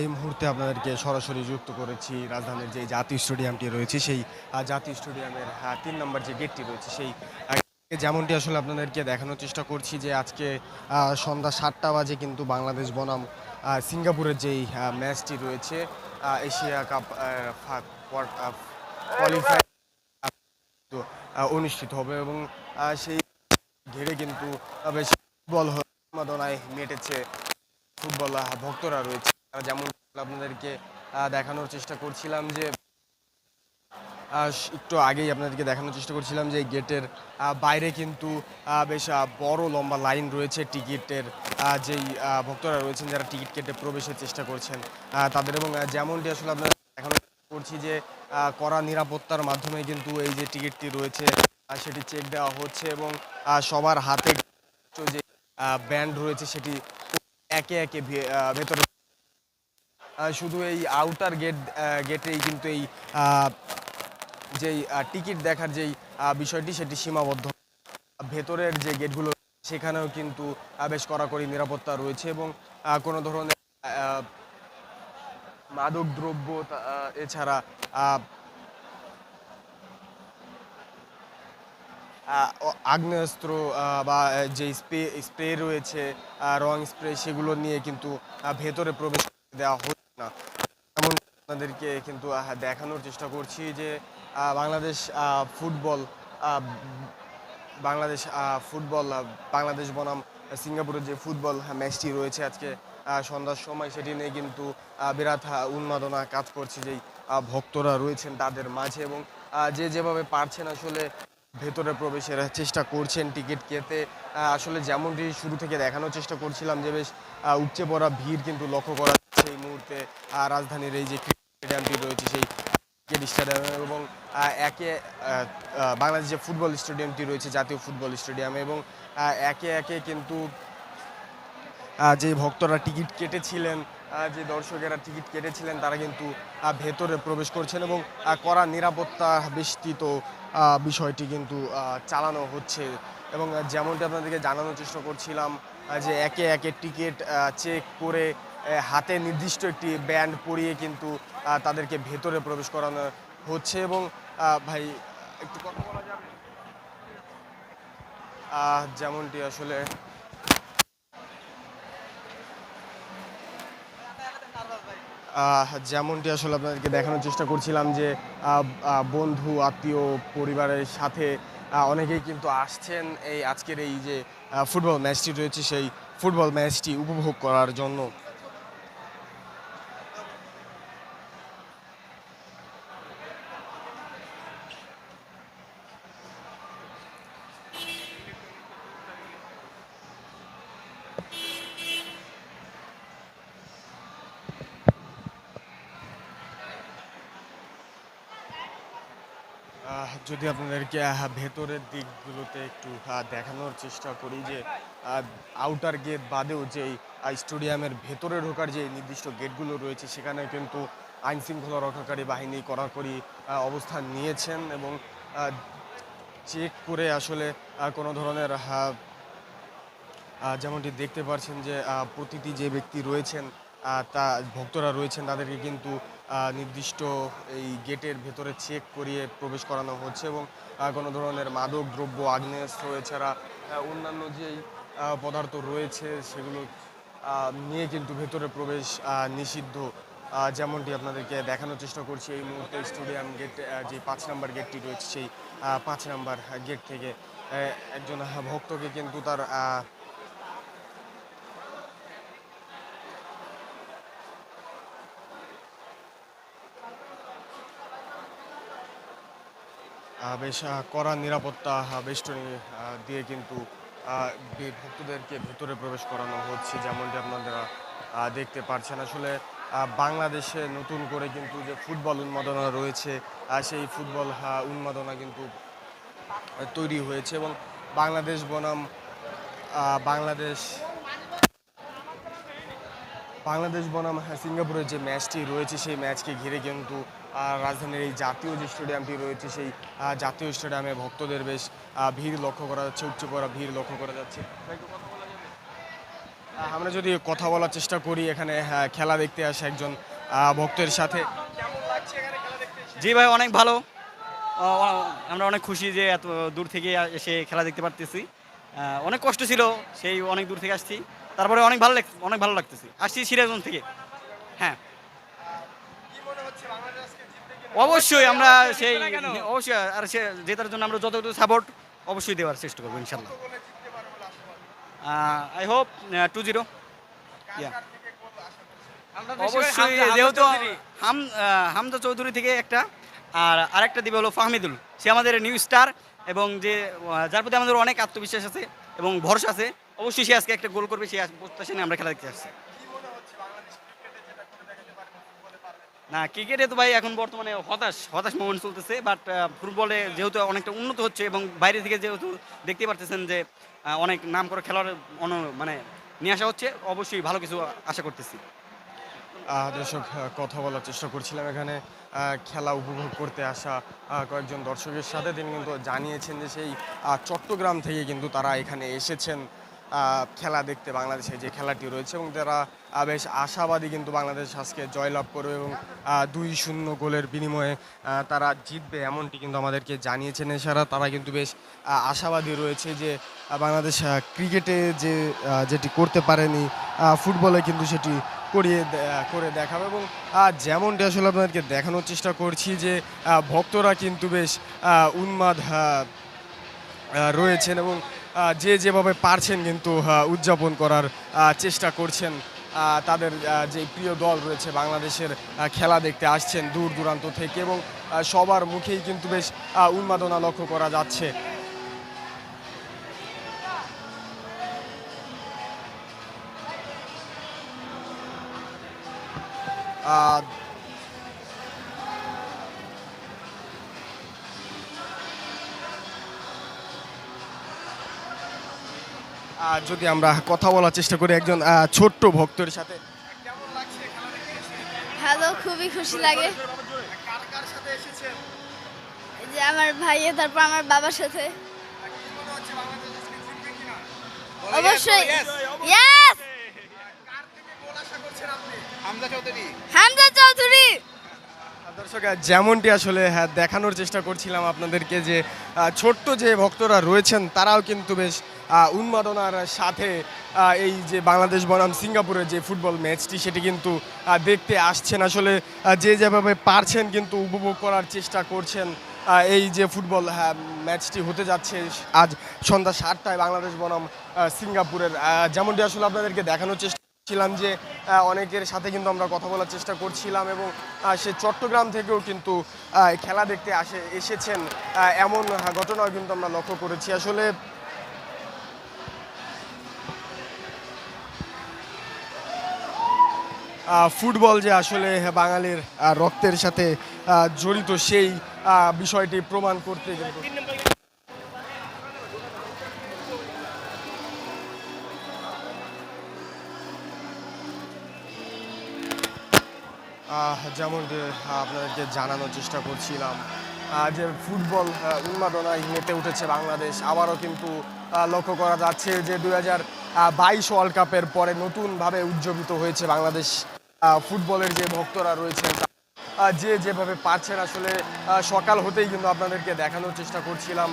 এই মুহূর্তে আপনাদেরকে সরাসরি যুক্ত করেছি রাজধানীর যে জাতীয় স্টেডিয়ামটি রয়েছে, সেই জাতীয় স্টেডিয়ামের তিন নম্বর যে গেটটি রয়েছে, সেই যেমনটি আসলে আপনাদেরকে দেখানোর চেষ্টা করছি যে আজকে সন্ধ্যা সাতটা বাজে কিন্তু বাংলাদেশ বনাম সিঙ্গাপুরের যেই ম্যাচটি রয়েছে এশিয়া কাপ কোয়ালিফাই অনুষ্ঠিত হবে এবং সেই ঘিরে কিন্তু বেশ উন্মাদনায় মেটেছে ফুটবল ভক্তরা রয়েছে। যেমন আপনাদেরকে দেখানোর চেষ্টা করছিলাম যে একটু আগেই আপনাদেরকে দেখানোর চেষ্টা করছিলাম যে গেটের বাইরে কিন্তু বেশ বড় লম্বা লাইন রয়েছে টিকিটের যেই ভক্তরা রয়েছেন যারা টিকিট কেটে প্রবেশের চেষ্টা করছেন তাদের এবং যেমনটি আসলে আপনাদের দেখানোর চেষ্টা করছি যে কড়া নিরাপত্তার মাধ্যমে কিন্তু এই যে টিকিটটি রয়েছে সেটি চেক দেওয়া হচ্ছে এবং সবার হাতে যে ব্যান্ড রয়েছে সেটি একে একে ভেতরে শুধু এই আউটার গেট গেটেই কিন্তু এই যেই টিকিট দেখার যেই বিষয়টি, সেটি সীমাবদ্ধ। ভেতরের যে গেটগুলো সেখানেও কিন্তু বেশ কড়াকড়ি নিরাপত্তা রয়েছে এবং কোনো ধরনের মাদক দ্রব্য এছাড়া আগ্নেয়াস্ত্র বা যে স্প্রে স্প্রে রয়েছে রং স্প্রে, সেগুলো নিয়ে কিন্তু ভেতরে প্রবেশ দেওয়া হচ্ছে। না। এমন আপনাদেরকে কিন্তু দেখানোর চেষ্টা করছি যে বাংলাদেশ ফুটবল বাংলাদেশ ফুটবল বাংলাদেশ বনাম সিঙ্গাপুরের যে ফুটবল ম্যাচটি রয়েছে আজকে সন্ধ্যার সময়, সেটি নিয়ে কিন্তু বিরাট উন্মাদনা কাজ করছে যেই ভক্তরা রয়েছেন তাদের মাঝে এবং যে যেভাবে পারছেন আসলে ভেতরে প্রবেশের চেষ্টা করছেন টিকিট কেটে আসলে যেমনটি শুরু থেকে দেখানোর চেষ্টা করছিলাম যে বেশ উপচে পড়া ভিড় কিন্তু লক্ষ্য করা যাচ্ছে এই মুহূর্তে রাজধানীর এই যে স্টেডিয়ামটি রয়েছে সেই ক্রিকেট স্টেডিয়াম এবং একে বাংলাদেশ যে ফুটবল স্টেডিয়ামটি রয়েছে, জাতীয় ফুটবল স্টেডিয়াম এবং একে একে কিন্তু যে ভক্তরা টিকিট কেটেছিলেন যে দর্শকেরা টিকিট কেটেছিলেন, তারা কিন্তু ভেতরে প্রবেশ করছেন এবং কড়া নিরাপত্তা বেষ্টিত বিষয়টি কিন্তু চালানো হচ্ছে। এবং যেমনটি আপনাদেরকে জানানোর চেষ্টা করছিলাম যে একে একে টিকিট চেক করে হাতে নির্দিষ্ট একটি ব্যান্ড পরিয়ে কিন্তু তাদেরকে ভেতরে প্রবেশ করানো হচ্ছে এবং ভাই, একটু কথা বলা যাবে? যেমনটি আসলে যেমনটি আসলে আপনাদেরকে দেখানোর চেষ্টা করছিলাম যে বন্ধু, আত্মীয়, পরিবারের সাথে অনেকেই কিন্তু আসছেন এই আজকের এই যে ফুটবল ম্যাচটি রয়েছে, সেই ফুটবল ম্যাচটি উপভোগ করার জন্য। যদি আপনাদেরকে ভেতরের দিকগুলোতে একটু দেখানোর চেষ্টা করি যে আউটার গেট বাদেও যেই স্টেডিয়ামের ভেতরে ঢোকার যে নির্দিষ্ট গেটগুলো রয়েছে, সেখানে কিন্তু আইনশৃঙ্খলা রক্ষাকারী বাহিনী কড়াকড়ি অবস্থান নিয়েছেন এবং চেক করে আসলে কোনো ধরনের যেমনটি দেখতে পাচ্ছেন যে প্রতিটি যে ব্যক্তি রয়েছেন তা ভক্তরা রয়েছেন, তাদেরকে কিন্তু নির্দিষ্ট এই গেটের ভেতরে চেক করিয়ে প্রবেশ করানো হচ্ছে এবং কোনো ধরনের মাদক, দ্রব্য, আগ্নেয়াস্ত্র এছাড়া অন্যান্য যেই পদার্থ রয়েছে সেগুলো নিয়ে কিন্তু ভেতরে প্রবেশ নিষিদ্ধ। যেমনটি আপনাদেরকে দেখানোর চেষ্টা করছি, এই মুহূর্তে স্টেডিয়াম গেট যে পাঁচ নাম্বার গেটটি রয়েছে সেই পাঁচ নাম্বার গেট থেকে একজন ভক্তকে কিন্তু তার বেশ কড়া নিরাপত্তা বেষ্টনী দিয়ে কিন্তু ভক্তদেরকে ভেতরে প্রবেশ করানো হচ্ছে যেমনটি আপনারা দেখতে পারছেন। আসলে বাংলাদেশে নতুন করে কিন্তু যে ফুটবল উন্মাদনা রয়েছে সেই ফুটবল উন্মাদনা কিন্তু তৈরি হয়েছে এবং বাংলাদেশ বনাম বাংলাদেশ বাংলাদেশ বনাম হ্যাঁ, সিঙ্গাপুরের যে ম্যাচটি রয়েছে সেই ম্যাচকে ঘিরে কিন্তু রাজধানীর এই জাতীয় যে স্টেডিয়ামটি রয়েছে, সেই জাতীয় স্টেডিয়ামে ভক্তদের বেশ ভিড় লক্ষ্য করা যাচ্ছে, উচ্চ করা, ভিড় লক্ষ্য করা যাচ্ছে। আমরা যদি কথা বলার চেষ্টা করি, এখানে খেলা দেখতে আসে একজন ভক্তের সাথে? জি ভাই, অনেক ভালো। আমরা অনেক খুশি যে এত দূর থেকে এসে খেলা দেখতে পারতেছি। অনেক কষ্ট ছিল, সেই অনেক দূর থেকে আসছি। তারপরে অনেক ভালো অনেক ভালো লাগতেছি। আসছি সিরাজগঞ্জ থেকে। হ্যাঁ কি মনে হচ্ছে বাংলাদেশ আজকে জিতবে কিনা? অবশ্যই আমরা সেই অবশ্যই আর সে জেতার জন্য আমরা যতটুকু সাপোর্ট অবশ্যই দেওয়ার চেষ্টা করব ইনশাল্লাহ। I hope two zero? অবশ্যই যেহেতু হাম হামজা চৌধুরী থেকে একটা আর আরেকটা দিবে হলো ফাহমিদুল। সে আমাদের নিউ স্টার এবং যে যার প্রতি আমাদের অনেক আত্মবিশ্বাস আছে এবং ভরসা আছে অবশ্যই সে আজকে একটা গোল করবে সে প্রত্যাশা নিয়ে আমরা খেলা দেখতে আসছি কি মনে হচ্ছে বাংলাদেশ ক্রিকেটে যেটা করে দেখাতে পারবে ফুটবলে পারবে না? ক্রিকেটে তো ভাই এখন বর্তমানে হতাশ হতাশ মোমেন্ট চলতেছে বাট ফুটবলে যেহেতু অনেকটা উন্নত হচ্ছে এবং বাইরে থেকে যেহেতু দেখতে পারতেছেন যে অনেক নাম করা খেলোয়াড় অন- মানে নিয়ে আসা হচ্ছে, অবশ্যই ভালো কিছু আশা করতেছি দর্শক কথা বলার চেষ্টা করছিলাম এখানে খেলা উপভোগ করতে আসা কয়েকজন দর্শকের সাথে তিনি কিন্তু জানিয়েছেন যে সেই চট্টগ্রাম থেকে কিন্তু তারা এখানে এসেছেন খেলা দেখতে বাংলাদেশে যে খেলাটি রয়েছে এবং তারা বেশ আশাবাদী কিন্তু বাংলাদেশ আজকে জয়লাভ করবে এবং দুই শূন্য গোলের বিনিময়ে তারা জিতবে এমনটি কিন্তু আমাদেরকে জানিয়েছেন এছাড়া তারা কিন্তু বেশ আশাবাদী রয়েছে যে বাংলাদেশ ক্রিকেটে যে যেটি করতে পারেনি ফুটবলে কিন্তু সেটি করিয়ে করে দেখাবে এবং যেমনটি আসলে আপনাদেরকে দেখানোর চেষ্টা করছি যে ভক্তরা কিন্তু বেশ উন্মাদ রয়েছেন এবং যে যেভাবে পারছেন কিন্তু উদযাপন করার চেষ্টা করছেন তাদের যে প্রিয় দল রয়েছে বাংলাদেশের খেলা দেখতে আসছেন দূর দূরান্ত থেকে এবং সবার মুখেই কিন্তু বেশ উন্মাদনা লক্ষ্য করা যাচ্ছে। আহ, যদি আমরা কথা বলার চেষ্টা করি একজন ছোট্ট ভক্তের সাথে? ভালো খুবই খুশি লাগে কার কার সাথে এসেছেন এই যে আমার ভাইয়ে তারপর আমার বাবার সাথে। অবশ্যই। ইয়েস হামজা চৌধুরী। দর্শক যেমনটি আসলে হ্যাঁ দেখানোর চেষ্টা করছিলাম আপনাদেরকে যে ছোট্ট যে ভক্তরা রয়েছেন তারাও কিন্তু বেশ উন্মাদনার সাথে এই যে বাংলাদেশ বনাম সিঙ্গাপুরের যে ফুটবল ম্যাচটি সেটি কিন্তু দেখতে আসছেন। আসলে যে যেভাবে পারছেন কিন্তু উপভোগ করার চেষ্টা করছেন এই যে ফুটবল হ্যাঁ, ম্যাচটি হতে যাচ্ছে আজ সন্ধ্যা সাতটায় বাংলাদেশ বনাম সিঙ্গাপুরের। যেমনটি আসলে আপনাদেরকে দেখানোর চেষ্টা ছিলাম যে অনেকের সাথে কিন্তু আমরা কথা বলার চেষ্টা করছিলাম এবং সে চট্টগ্রাম থেকেও কিন্তু খেলা দেখতে আসে এসেছেন এমন আহ, ঘটনাও কিন্তু আমরা লক্ষ্য করেছি। আসলে ফুটবল যে আসলে বাঙালির রক্তের সাথে জড়িত সেই বিষয়টি প্রমাণ করতে কিন্তু যেমনটি আপনাদেরকে জানানোর চেষ্টা করছিলাম যে ফুটবল উন্মাদনায় মেতে উঠেছে বাংলাদেশ। আবারও কিন্তু লক্ষ্য করা যাচ্ছে যে দু হাজার বাইশ ওয়ার্ল্ড কাপের পরে নতুনভাবে উজ্জীবিত হয়েছে বাংলাদেশ। ফুটবলের যে ভক্তরা রয়েছেন যে যেভাবে পারছেন, আসলে সকাল হতেই কিন্তু আপনাদেরকে দেখানোর চেষ্টা করছিলাম।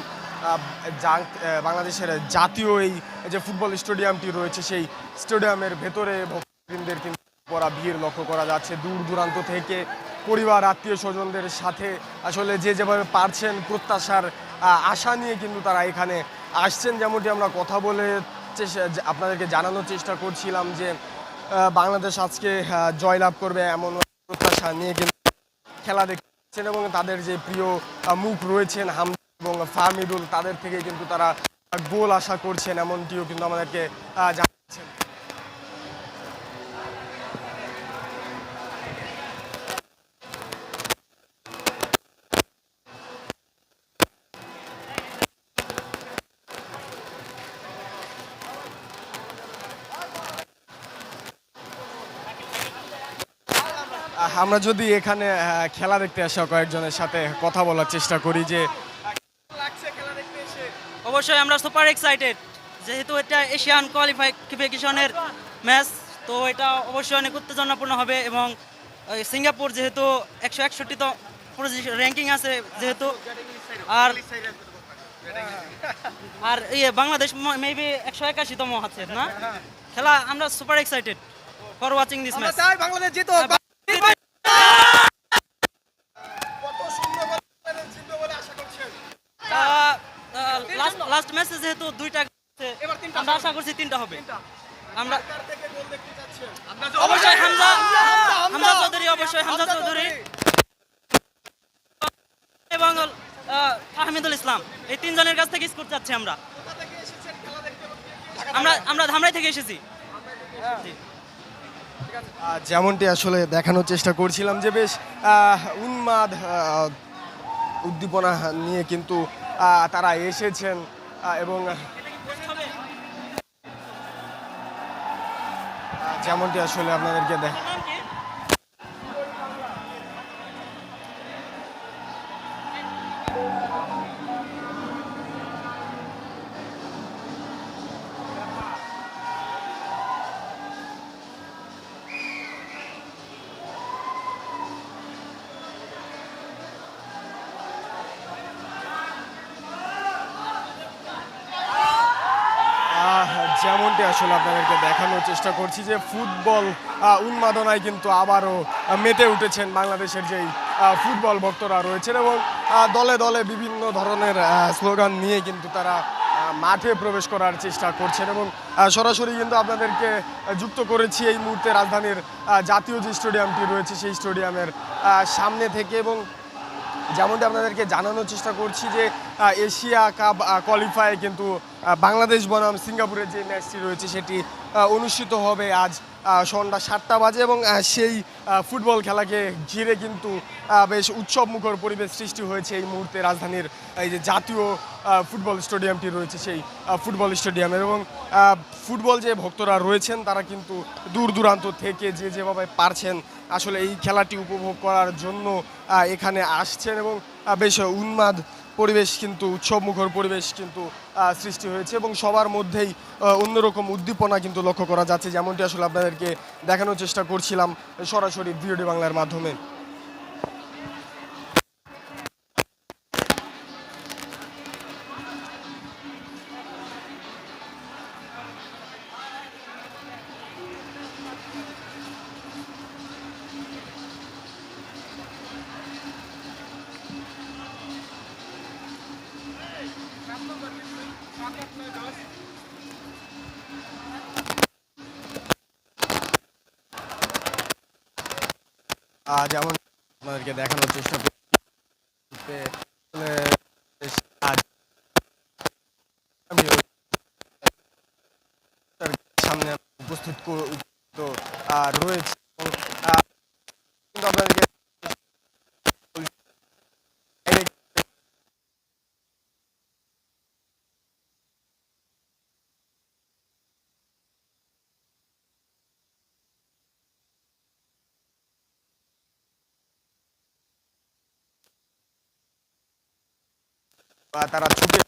বাংলাদেশের জাতীয় এই যে ফুটবল স্টেডিয়ামটি রয়েছে, সেই স্টেডিয়ামের ভেতরে ভক্তবৃন্দের কিন্তু পড়া ভিড় লক্ষ্য করা যাচ্ছে। দূর দূরান্ত থেকে পরিবার, আত্মীয় স্বজনদের সাথে, আসলে যে যেভাবে পারছেন, প্রত্যাশার আশা নিয়ে কিন্তু তারা এখানে আসছেন। যেমনটি আমরা কথা বলে আপনাদেরকে জানানোর চেষ্টা করছিলাম যে বাংলাদেশ আজকে জয়লাভ করবে এমন প্রত্যাশা নিয়ে কিন্তু খেলা দেখছেন এবং তাদের যে প্রিয় মুখ রয়েছেন হাম এবং ফাহমিদুল, তাদের থেকে কিন্তু তারা গোল আশা করছেন, এমনটিও কিন্তু আমাদেরকে আমরা যদি এখানে খেলা দেখতে আসা কয়েকজনের সাথে কথা বলার চেষ্টা করি যে অবশ্যই আমরা সুপার এক্সাইটেড যেহেতু এটা এশিয়ান কোয়ালিফিকেশনের ম্যাচ তো এটা অবশ্যই অনেক উত্তেজনাপূর্ণ হবে এবং ওই সিঙ্গাপুর যেহেতু একশো একষট্টি তো র্যাঙ্কিং আছে যেহেতু আর আর ইয়ে বাংলাদেশ মেবি একশো একাশিতম আছে না? খেলা আমরা super excited for watching this match Bangladesh জিতো last ম্যাচে যেহেতু দুইটা আছে, আমরা আশা করছি তিনটা হবে। আমরা অবশ্যই হামজা হামজা চৌধুরী অবশ্যই হামজা চৌধুরী। এবং আহ, ফাহমিদুল ইসলাম। এই তিনজনের কাছ থেকে স্কোর চাচ্ছি আমরা। আমরা আমরা ধামরাই থেকে এসেছি। যেমনটি আসলে দেখানোর চেষ্টা করছিলাম যে বেশ আহ, উন্মাদ উদ্দীপনা নিয়ে কিন্তু আহ, তারা এসেছেন। এবং যেমনটি আসলে আপনাদেরকে দেখ আসলে আপনাদেরকে দেখানোর চেষ্টা করছি যে ফুটবল উন্মাদনায় কিন্তু আবারও মেতে উঠেছেন বাংলাদেশের যেই ফুটবল ভক্তরা রয়েছেন এবং দলে দলে বিভিন্ন ধরনের স্লোগান নিয়ে কিন্তু তারা মাঠে প্রবেশ করার চেষ্টা করছেন এবং সরাসরি কিন্তু আপনাদেরকে যুক্ত করেছি এই মুহূর্তে রাজধানীর জাতীয় যে স্টেডিয়ামটি রয়েছে সেই স্টেডিয়ামের সামনে থেকে এবং যেমনটি আপনাদেরকে জানানোর চেষ্টা করছি যে এশিয়া কাপ কোয়ালিফাই কিন্তু বাংলাদেশ বনাম সিঙ্গাপুরের যে ম্যাচটি রয়েছে, সেটি অনুষ্ঠিত হবে আজ সন্ধ্যা সাতটা বাজে এবং সেই ফুটবল খেলাকে ঘিরে কিন্তু বেশ উৎসব মুখর পরিবেশ সৃষ্টি হয়েছে এই মুহূর্তে রাজধানীর, এই যে জাতীয় ফুটবল স্টেডিয়ামটি রয়েছে সেই ফুটবল স্টেডিয়ামের এবং ফুটবল যে ভক্তরা রয়েছেন, তারা কিন্তু দূর দূরান্ত থেকে যে যেভাবে পারছেন, আসলে এই খেলাটি উপভোগ করার জন্য এখানে আসছেন এবং বেশ উন্মাদ পরিবেশ কিন্তু, উৎসবমুখর পরিবেশ কিন্তু সৃষ্টি হয়েছে এবং সবার মধ্যেই অন্যরকম উদ্দীপনা কিন্তু লক্ষ্য করা যাচ্ছে। যেমনটি আসলে আপনাদেরকে দেখানোর চেষ্টা করছিলাম সরাসরি ভিডিও বাংলার মাধ্যমে। তারা ছুটে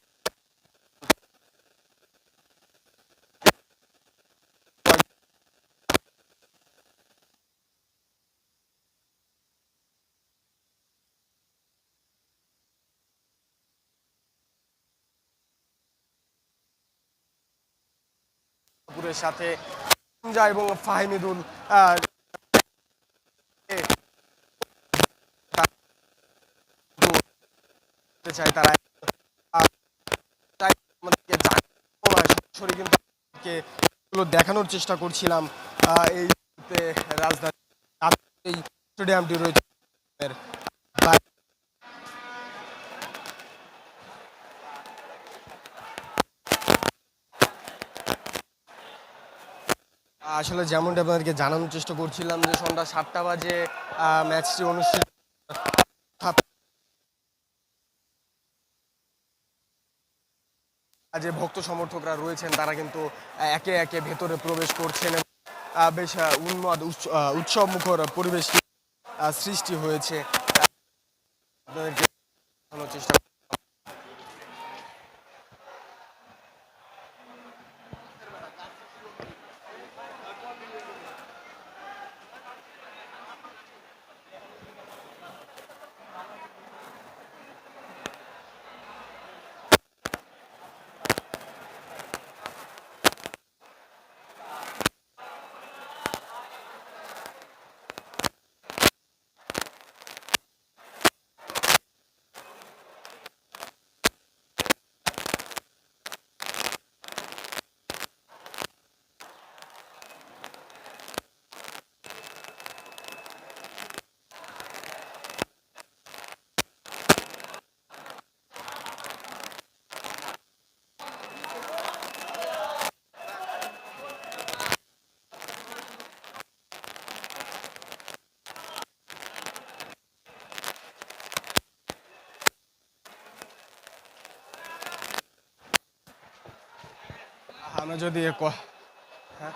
সাথে এবং ফাহিমিদুল চায় তারা আহ, তাই আমাদেরকে জানানো নয়, সরাসরি কিন্তু আপনাদেরকে এগুলো দেখানোর চেষ্টা করছিলাম এই মুহূর্তে রাজধানী স্টেডিয়ামটি রয়েছে। আসলে যেমনটা আপনাদেরকে জানানোর চেষ্টা করছিলাম যে সন্ধ্যা সাতটা বাজে ম্যাচটি অনুষ্ঠিত যে ভক্ত সমর্থকরা রয়েছেন তারা কিন্তু একে একে ভেতরে প্রবেশ করছেন বেশ উন্মাদ উৎস- আহ, উৎসব মুখর পরিবেশ সৃষ্টি হয়েছে। আপনাদেরকে দেখানোর চেষ্টা এ ক- হ্যাঁ।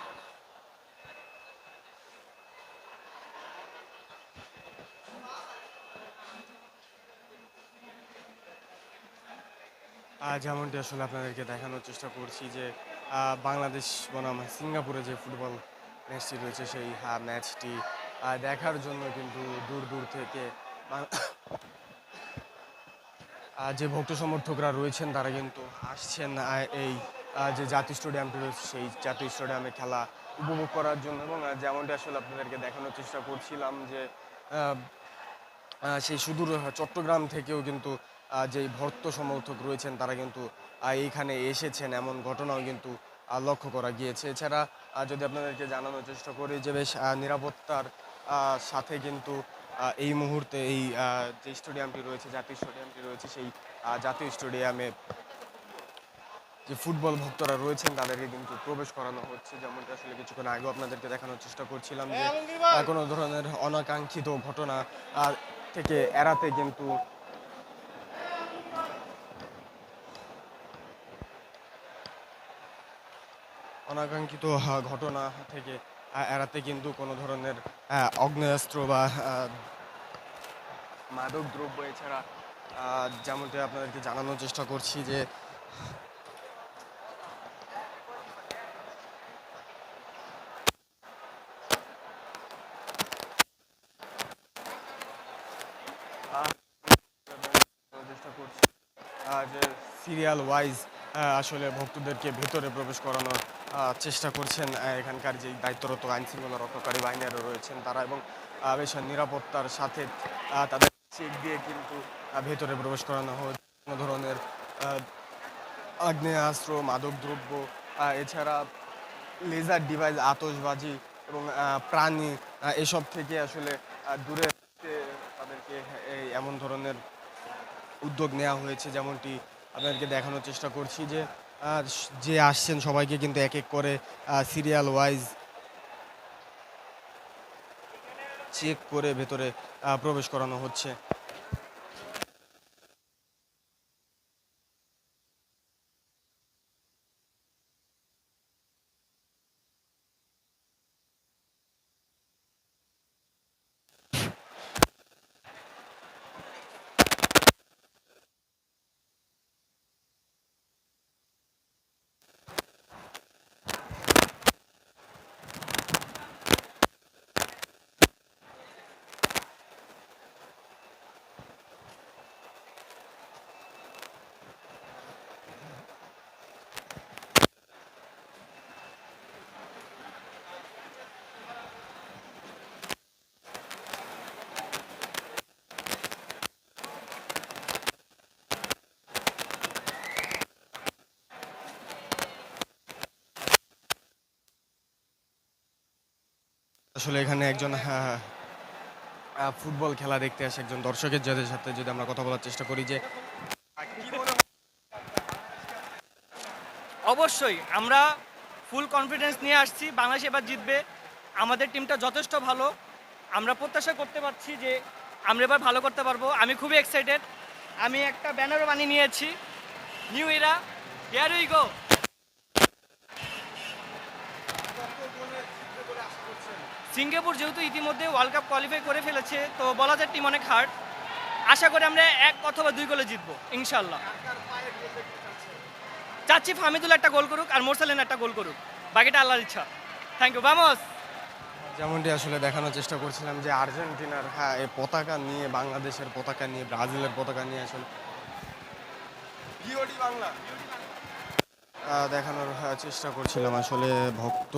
যেমনটি আসলে আপনাদেরকে দেখানোর চেষ্টা করছি যে বাংলাদেশ বনাম সিঙ্গাপুরে যে ফুটবল ম্যাচটি রয়েছে, সেই ম্যাচটি দেখার জন্য কিন্তু দূর দূর থেকে যে ভক্ত সমর্থকরা রয়েছেন, তারা কিন্তু আসছেন এই যে জাতীয় স্টেডিয়ামটি রয়েছে সেই জাতীয় স্টেডিয়ামে খেলা উপভোগ করার জন্য এবং যেমনটি আসলে আপনাদেরকে দেখানোর চেষ্টা করছিলাম যে সেই সুদূর চট্টগ্রাম থেকেও কিন্তু যেই ভক্ত সমর্থক রয়েছেন তারা কিন্তু এইখানে এসেছেন। এমন ঘটনাও কিন্তু লক্ষ্য করা গিয়েছে। এছাড়া যদি আপনাদেরকে জানানোর চেষ্টা করি যে বেশ নিরাপত্তার সাথে কিন্তু এই মুহূর্তে এই যে স্টেডিয়ামটি রয়েছে, জাতীয় স্টেডিয়ামটি রয়েছে, সেই জাতীয় স্টেডিয়ামে যে ফুটবল ভক্তরা রয়েছেন, তাদেরকে কিন্তু প্রবেশ করানো হচ্ছে। যেমনটা আসলে কিছুক্ষণ আগেও আপনাদেরকে দেখানোর চেষ্টা করছিলাম যে কোনো ধরনের অনাকাঙ্ক্ষিত ঘটনা থেকে এড়াতে কিন্তু অনাকাঙ্ক্ষিত ঘটনা থেকে এড়াতে কিন্তু কোনো ধরনের অগ্নেয়াস্ত্র বা মাদক দ্রব্য এছাড়া যেমনটি আপনাদেরকে জানানোর চেষ্টা করছি যে চেষ্টা করছি আহ, যে সিরিয়াল ওয়াইজ আসলে ভক্তদেরকে ভেতরে প্রবেশ করানোর চেষ্টা করছেন এখানকার যে দায়িত্বরত আইন শৃঙ্খলা রক্ষাকারী বাহিনীরা রয়েছেন তারা এবং বেশ নিরাপত্তার সাথে তাদের চেক দিয়ে কিন্তু ভেতরে প্রবেশ করানো হচ্ছে কোনো ধরনের আগ্নেয়াস্ত্র, মাদকদ্রব্য এছাড়া লেজার ডিভাইস, আতশবাজি এবং প্রাণী এসব থেকে আসলে দূরে তাদেরকে এমন ধরনের উদ্যোগ নেওয়া হয়েছে, যেমনটি আপনাদেরকে দেখানোর চেষ্টা করছি যে যে আসছেন সবাইকে কিন্তু এক এক করে সিরিয়াল ওয়াইজ চেক করে ভেতরে প্রবেশ করানো হচ্ছে। আসলে এখানে একজন আহ, আহ, ফুটবল খেলা দেখতে আসে একজন দর্শকের যাদের সাথে যদি আমরা কথা বলার চেষ্টা করি যে অবশ্যই আমরা ফুল কনফিডেন্স নিয়ে আসছি বাংলাদেশ এবার জিতবে আমাদের টিমটা যথেষ্ট ভালো আমরা প্রত্যাশা করতে পারছি যে আমরা এবার ভালো করতে পারব আমি খুবই এক্সাইটেড আমি একটা ব্যানারও বানিয়ে নিয়েছি new era here we go Singapore যেহেতু ইতিমধ্যে ওয়ার্ল্ড কাপ কোয়ালিফাই করে ফেলেছে তো বলা যায় টিম অনেক হার্ড আশা করি আমরা এক অথবা দুই গোলে জিতবো ইনশাল্লাহ চাচ্ছি ফাহমিদুল একটা গোল করুক আর মোরসালিন একটা গোল করুক। বাকিটা আল্লাহর ইচ্ছা। থ্যাংক ইউ বামস যেমনটি আসলে দেখানোর চেষ্টা করছিলাম যে আর্জেন্টিনার হ্যাঁ এই পতাকা নিয়ে বাংলাদেশের পতাকা নিয়ে ব্রাজিলের পতাকা নিয়ে আসলে বাংলা। দেখানোর হ্যাঁ, চেষ্টা করছিলাম আসলে ভক্ত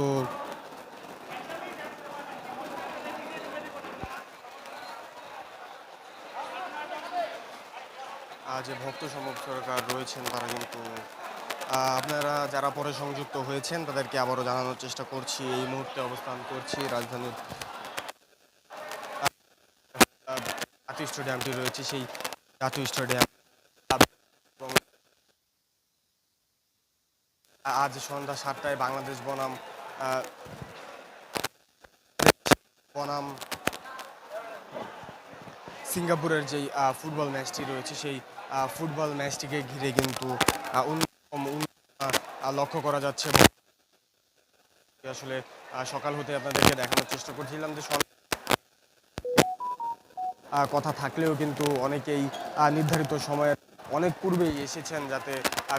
যে ভক্ত সমর্থকরা রয়েছেন তারা কিন্তু আপনারা যারা পরে সংযুক্ত হয়েছেন তাদেরকে আবারও জানানোর চেষ্টা করছি। এই মুহূর্তে অবস্থান করছি রাজধানীর জাতীয় স্টেডিয়ামটি রয়েছে, সেই জাতীয় স্টেডিয়াম। আজ সন্ধ্যা সাতটায় বাংলাদেশ বনাম বনাম সিঙ্গাপুরের যেই ফুটবল ম্যাচটি রয়েছে, সেই ফুটবল ম্যাচটিকে ঘিরে কিন্তু লক্ষ্য করা যাচ্ছে। আসলে সকাল হতে আপনাদেরকে দেখানোর চেষ্টা করছিলাম যে কথা থাকলেও কিন্তু অনেকেই নির্ধারিত সময়ের অনেক পূর্বেই এসেছেন যাতে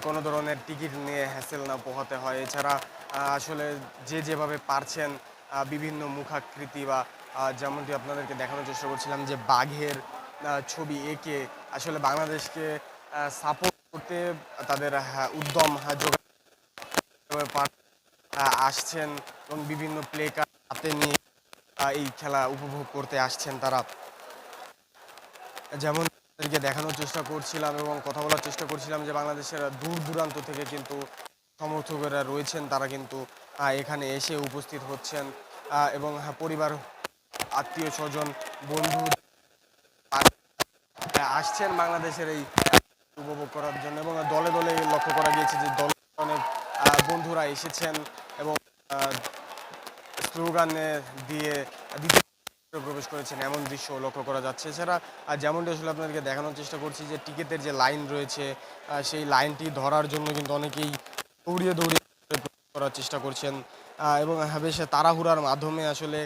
কোনো ধরনের টিকিট নিয়ে হ্যাসেল না পোহাতে হয়। এছাড়া আসলে যে যেভাবে পারছেন বিভিন্ন মুখাকৃতি বা যেমনটি আপনাদেরকে দেখানোর চেষ্টা করছিলাম যে বাঘের ছবি এঁকে আসলে বাংলাদেশকে সাপোর্ট করতে তাদের উদ্যম হ্যাঁ, আসছেন এবং বিভিন্ন প্লে কার্ড হাতে নিয়ে এই খেলা উপভোগ করতে আসছেন তারা। যেমন তাদেরকে দেখানোর চেষ্টা করছিলাম এবং কথা বলার চেষ্টা করছিলাম যে বাংলাদেশের দূর দূরান্ত থেকে কিন্তু সমর্থকেরা রয়েছেন তারা কিন্তু এখানে এসে উপস্থিত হচ্ছেন এবং হ্যাঁ, পরিবার আত্মীয় স্বজন বন্ধু আসছেন বাংলাদেশের এই উপভোগ করার জন্য এবং দলে দলে লক্ষ্য করা গিয়েছে যে দলে অনেক বন্ধুরা এসেছেন এবং স্লোগান দিয়ে প্রবেশ করেছেন। এমন দৃশ্য লক্ষ্য করা যাচ্ছে। এছাড়া যেমনটি আসলে আপনাদেরকে দেখানোর চেষ্টা করছি যে টিকিটের যে লাইন রয়েছে সেই লাইনটি ধরার জন্য কিন্তু অনেকেই দৌড়িয়ে দৌড়িয়ে করার চেষ্টা করছেন। এবং বেশ তাড়াহুড়ার মাধ্যমে আসলে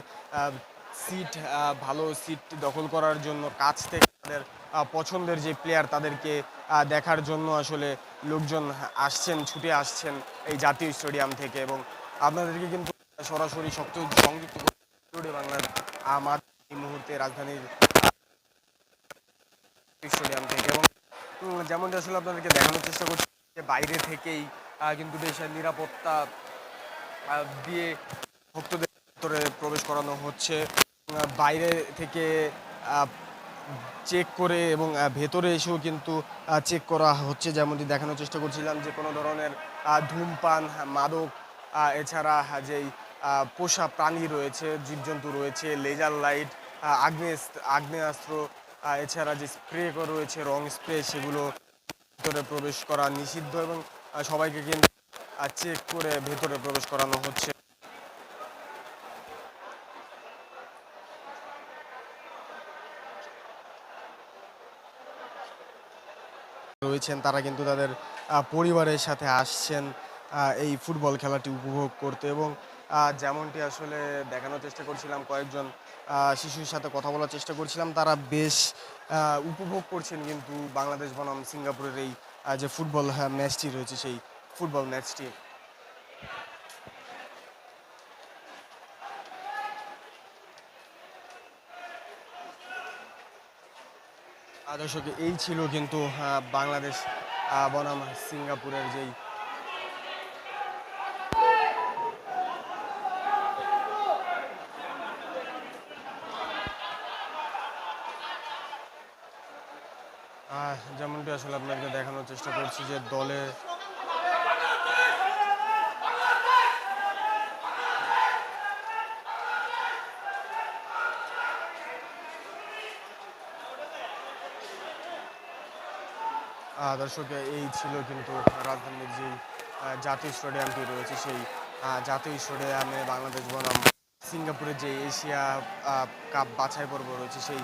সিট ভালো সিট দখল করার জন্য কাছ থেকে তাদের পছন্দের যে প্লেয়ার তাদেরকে দেখার জন্য আসলে লোকজন আসছেন, ছুটে আসছেন এই জাতীয় স্টেডিয়াম থেকে এবং আপনাদেরকে কিন্তু সরাসরি সবচেয়ে সংযুক্ত বাংলার আমার এই মুহূর্তে রাজধানীর স্টেডিয়াম থেকে এবং যেমনটি আসলে আপনাদেরকে দেখানোর চেষ্টা করছি যে বাইরে থেকেই কিন্তু বেশ নিরাপত্তা দিয়ে ভক্তদের ভিতরে প্রবেশ করানো হচ্ছে। বাইরে থেকে চেক করে এবং ভেতরে এসেও কিন্তু চেক করা হচ্ছে। যেমনটি দেখানোর চেষ্টা করছিলাম যে কোনো ধরনের ধূমপান, মাদক এছাড়া যেই পোষা প্রাণী রয়েছে, জীবজন্তু রয়েছে লেজার লাইট আগ্নেয় আগ্নেয়াস্ত্র এছাড়া যে স্প্রে রয়েছে, রং স্প্রে সেগুলো ভেতরে প্রবেশ করা নিষিদ্ধ এবং সবাইকে কিন্তু চেক করে ভেতরে প্রবেশ করানো হচ্ছে। রয়েছেন তারা কিন্তু তাদের পরিবারের সাথে আসছেন এই ফুটবল খেলাটি উপভোগ করতে এবং যেমনটি আসলে দেখানোর চেষ্টা করছিলাম কয়েকজন শিশুর সাথে কথা বলার চেষ্টা করছিলাম তারা বেশ উপভোগ করছেন কিন্তু বাংলাদেশ বনাম সিঙ্গাপুরের এই যে ফুটবল হ্যাঁ, ম্যাচটি রয়েছে সেই ফুটবল ম্যাচটি। দর্শক, এই ছিল কিন্তু বাংলাদেশ বনাম সিঙ্গাপুরের যেই যেমনটি আসলে আপনাকে দেখানোর চেষ্টা করছি যে দলে দর্শক, এই ছিল কিন্তু রাজধানীর যে জাতীয় স্টেডিয়ামটি রয়েছে সেই জাতীয় স্টেডিয়ামে বাংলাদেশ বনাম সিঙ্গাপুরের যে এশিয়া কাপ বাছাই পর্ব রয়েছে সেই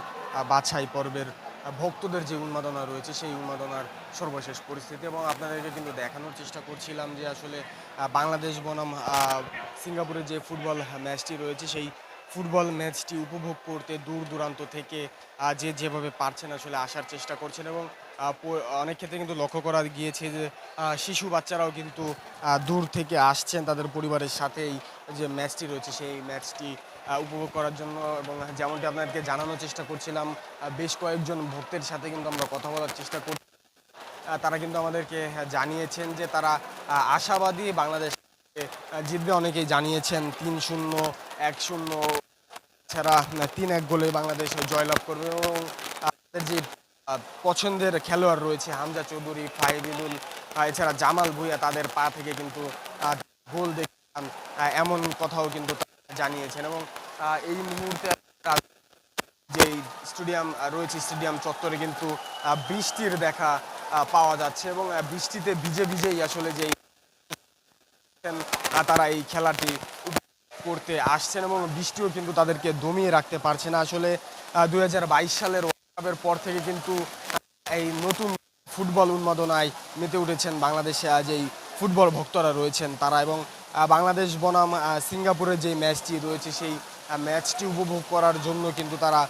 বাছাই পর্বের ভক্তদের যে উন্মাদনা রয়েছে সেই উন্মাদনার সর্বশেষ পরিস্থিতি এবং আপনাদেরকে কিন্তু দেখানোর চেষ্টা করছিলাম যে আসলে বাংলাদেশ বনাম সিঙ্গাপুরের যে ফুটবল ম্যাচটি রয়েছে সেই ফুটবল ম্যাচটি উপভোগ করতে দূর দূরান্ত থেকে যে যেভাবে পারছেন আসলে আসার চেষ্টা করছেন এবং অনেক ক্ষেত্রে কিন্তু লক্ষ্য করা গিয়েছে যে শিশু বাচ্চারাও কিন্তু দূর থেকে আসছেন তাদের পরিবারের সাথেই যে ম্যাচটি রয়েছে সেই ম্যাচটি উপভোগ করার জন্য এবং যেমনটি আপনাদেরকে জানানোর চেষ্টা করছিলাম বেশ কয়েকজন ভক্তের সাথে কিন্তু আমরা কথা বলার চেষ্টা করছি তারা কিন্তু আমাদেরকে হ্যাঁ, জানিয়েছেন যে তারা আশাবাদী বাংলাদেশ জিতবে অনেকেই জানিয়েছেন তিন শূন্য এক শূন্য ছাড়া তিন এক গোলে বাংলাদেশ জয়লাভ করবে এবং যে পছন্দের খেলোয়াড় রয়েছে হামজা চৌধুরী ফাহিদুল এছাড়া জামাল ভুইয়া তাদের পা থেকে কিন্তু গোল দেখলাম এমন কথাও কিন্তু জানিয়েছেন এবং এই মুহূর্তে যেই স্টেডিয়াম রয়েছে স্টেডিয়াম চত্বরে কিন্তু বৃষ্টির দেখা পাওয়া যাচ্ছে এবং বৃষ্টিতে ভিজে ভিজেই আসলে যেই তারা এই খেলাটি করতে আসছেন এবং বৃষ্টিও কিন্তু তাদেরকে দমিয়ে রাখতে পারছে না। আসলে দু হাজার বাইশ সালের কাপের পর থেকে কিন্তু এই নতুন ফুটবল উন্মাদনায় মেতে উঠেছেন বাংলাদেশে আজ এই ফুটবল ভক্তরা রয়েছেন তারা এবং বাংলাদেশ বনাম সিঙ্গাপুরের যে ম্যাচটি রয়েছে সেই ম্যাচটি উপভোগ করার জন্য কিন্তু তারা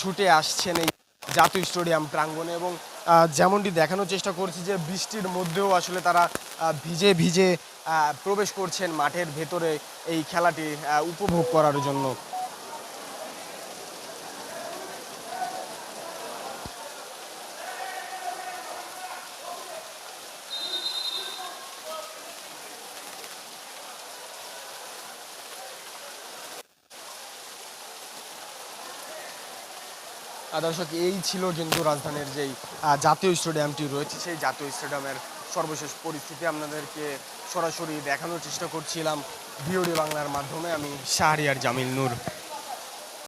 ছুটে আসছেন এই জাতীয় স্টেডিয়াম প্রাঙ্গণে এবং যেমনটি দেখানোর চেষ্টা করছি যে বৃষ্টির মধ্যেও আসলে তারা ভিজে ভিজে প্রবেশ করছেন মাঠের ভেতরে এই খেলাটি উপভোগ করার জন্য। দর্শক এই ছিল কিন্তু রাজধানীর যেই জাতীয় স্টেডিয়ামটি রয়েছে, সেই জাতীয় স্টেডিয়ামের সর্বশেষ পরিস্থিতি আপনাদেরকে সরাসরি দেখানোর চেষ্টা করছিলাম বিওডি বাংলার মাধ্যমে। আমি শাহরিয়ার জামিল নূর।